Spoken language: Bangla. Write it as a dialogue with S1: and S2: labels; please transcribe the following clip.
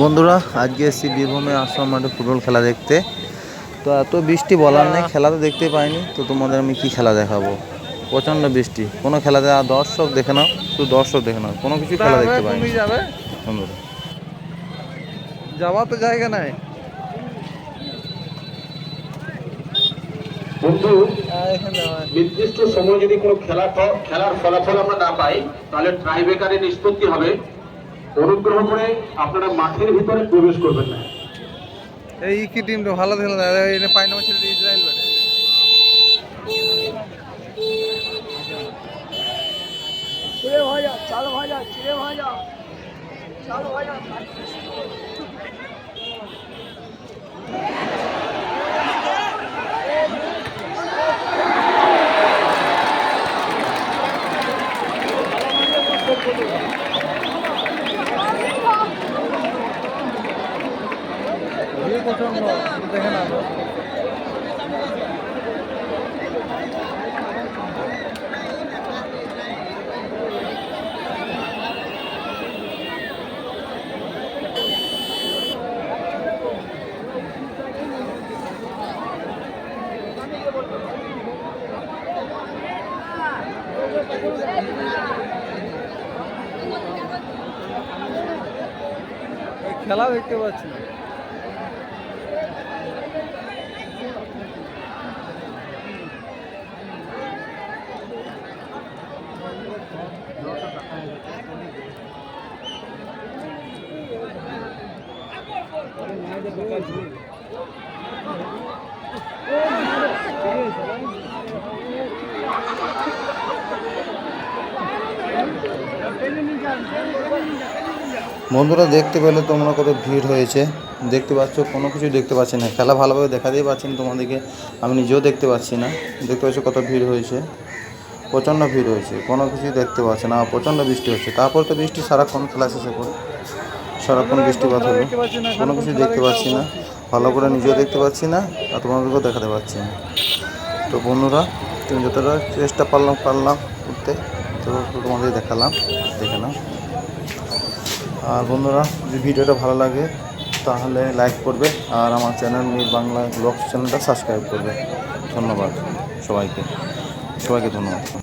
S1: বন্ধুরা আজকে এসেছি বীরভূমে আশ্রম মাঠে ফুটবল খেলা দেখতে। তো এত বৃষ্টি বলার নেই খেলা তো দেখতে পাইনি। তো তোমাদের আমি কি খেলা দেখাবো? প্রচণ্ড বৃষ্টি। কোনো খেলাতে আর দর্শক দেখে নাও শুধু দর্শক দেখে নাও কোনো কিছু খেলা দেখতে পাইনি।
S2: যাবে?
S1: বন্ধুরা।
S2: যাওয়া তো জায়গা নাই।
S3: বন্ধু নির্দিষ্ট সময় যদি কোনো খেলা খেলার ফলাফল আমরা না পাই তাহলে ট্রাইবেকারে নিষ্পত্তি হবে। অনুগ্রহ করে আপনারা মাঠের ভিতরে প্রবেশ করবেন না।
S2: এই কি টিমটা ভালো খেলা এই পাইনামা ছেলে ইসরায়েল ব্যাটে
S4: ভাজা চাল ভাজা চিড়ে ভাজা। চাল ভাজা
S2: ভিড় প্রচণ্ড দেখে না খেলা দেখতে পাচ্ছি। না
S1: বন্ধুরা, দেখতে পেলে তোমরা কত ভিড় হয়েছে। দেখতে পাচ্ছ, কোনো কিছু দেখতে পাচ্ছি না। খেলা ভালোভাবে দেখাতেই পাচ্ছি না তোমাদেরকে। আমি নিজেও দেখতে পাচ্ছি না। দেখতে পাচ্ছ কত ভিড় হয়েছে। প্রচণ্ড ভিড় হয়েছে। কোনো কিছুই দেখতে পাচ্ছি না। প্রচণ্ড বৃষ্টি হচ্ছে। তারপর তো বৃষ্টি সারাক্ষণ খেলা শেষে পড়ে সারাক্ষণ বৃষ্টিপাত হলো। কোনো কিছু দেখতে পাচ্ছি না। ভালো করে নিজেও দেখতে পাচ্ছি না আর তোমাদেরকেও দেখাতে পাচ্ছি না। তো বন্ধুরা, তুমি যতটা চেষ্টা পারলাম পারলাম করতে তো তোমাদের দেখালাম। দেখে নাও। আর বন্ধুরা, যদি ভিডিওটা ভালো লাগে, তাহলে লাইক করবে আর আমার চ্যানেল মির বাংলা ব্লগ চ্যানেলটা সাবস্ক্রাইব করবে। ধন্যবাদ সবাইকে। সবাইকে ধন্যবাদ।